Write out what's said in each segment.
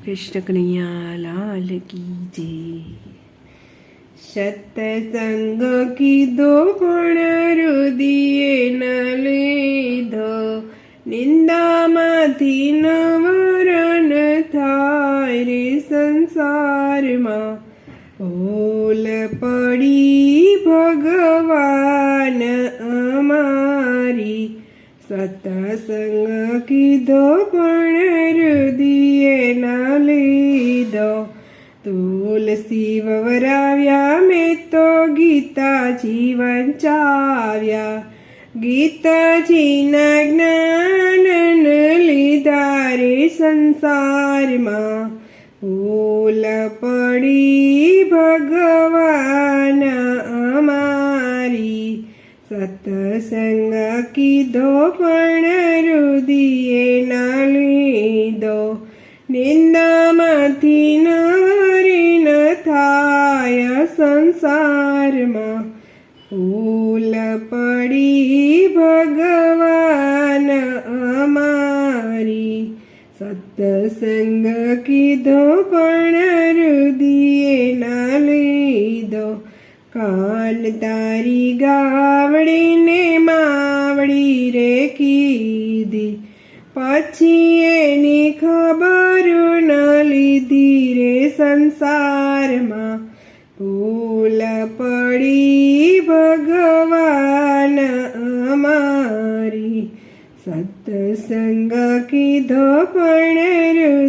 કૃષ્ણ કનૈયા લાલ કી જય સતસંગ કીધો પણ રુદિએ ન લીધો નિંદામાંથી નવરણ થાય રે સંસારમાં ઓલ પડી ભગવાન અમારી સતસંગ કીધો પણ હૃદયે ના લીધો. તુલસી વવરાવ્યા, મેં તો ગીતા જીવન ચાવ્યા. ગીતાજીના જ્ઞાન લીધા રે સંસારમાં. ભૂલ પડી ભગવાન સતસંગ કીધો પણ રુદિએ ના લીધો નિંદામાંથી નારી ન થાય સંસારમાં ફૂલ પડી ભગવાન અમારી સત્સંગ કીધો પણ રુદિએ કાન તારી ગાવડીને માવડી રે કીધી પછી એની ખબર ન લીધી રે સંસારમાં ભૂલ પડી ભગવાન અમારી સત્સંગ કીધો પણ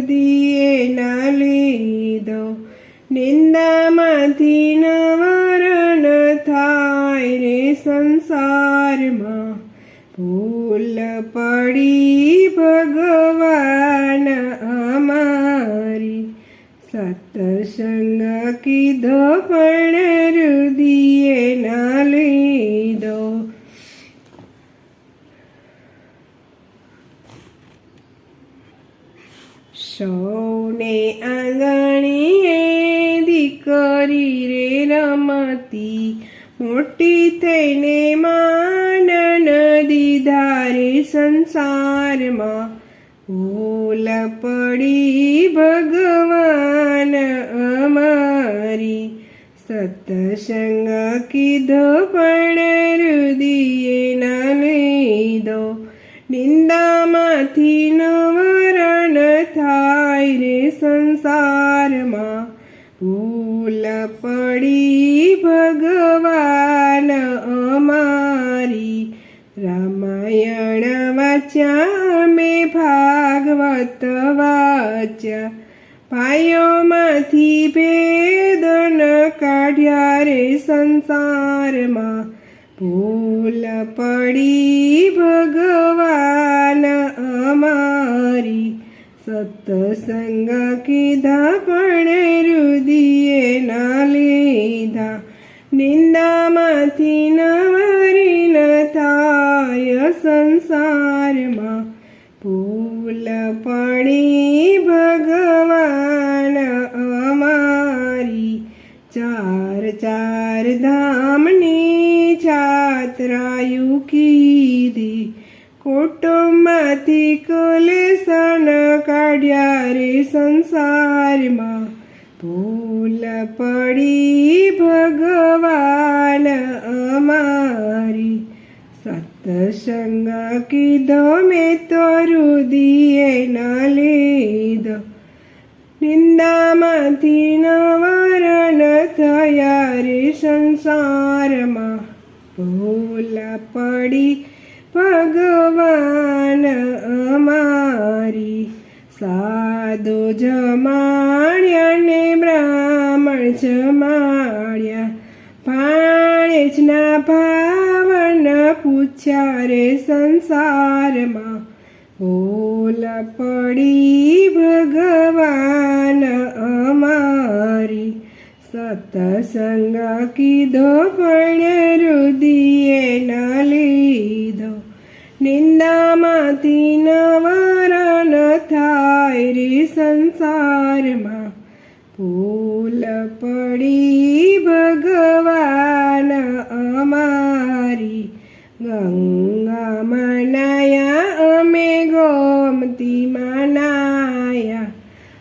ભૂલ પડી ભગવાન અમારી. સતસંગ કીધો પણ રુદિએ ના લીધો. સૌને આંગણીએ દીકરી રે રમતી. મોટી થઈને રે સંસારમાં ભૂલ પડી ભગવાન અમારી. સત્સંગ કીધો પણ રુદિએ ના લીધો નિંદામાંથી નવરણ થાય રે સંસારમાં. ભૂલ પડી ભગવાન અમારી રામાયણ વાચ્યા મેં ભાગવત વાચ્યા. ભાઈઓમાંથી ભેદન કાઢ્યા રે સંસારમાં. ભૂલ પડી ભગવાન અમારી. સત્સંગ કીધા પણ રુદિએ ના લીધા. છાત્રાયુ કીધી કુટુંબમાંથી કલેસન કાઢ્યા રે સંસારમાં ભૂલ પડી ભગવાન અમારી સત્સંગ કીધો મેં તો રુદિએ ના લીધો નિંદામાંથી નવરણ થયા રે સંસારમાં ભૂલ પડી ભગવાન અમારી. સાધુ જમાડ્યા ને બ્રાહ્મણ જમાડ્યા. ભાણેજના ભાવન પૂછ્યા રે સંસારમાં. ભૂલ પડી ભગવાન અમારી. સતસંગ કીધો પણ રુદિએ ના લીધો નિંદામાંથી નવરણ થાય રે સંસારમાં ભૂલ પડી ભગવાન અમારી ગંગા મનાયા અમે ગોમતી મનાયા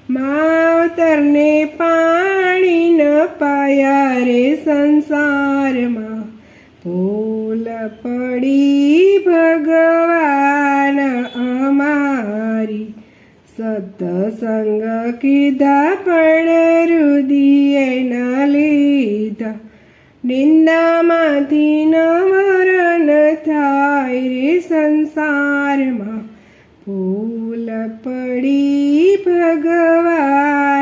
માવતરને ન પાયા રે સંસારમાં ભૂલ પડી ભગવાન અમારી. સત્સંગ કીધા પણ રુદિએ ન લીધા. નિંદામાંથી ન મરણ થાય રે સંસારમાં. ભૂલ પડી ભગવાન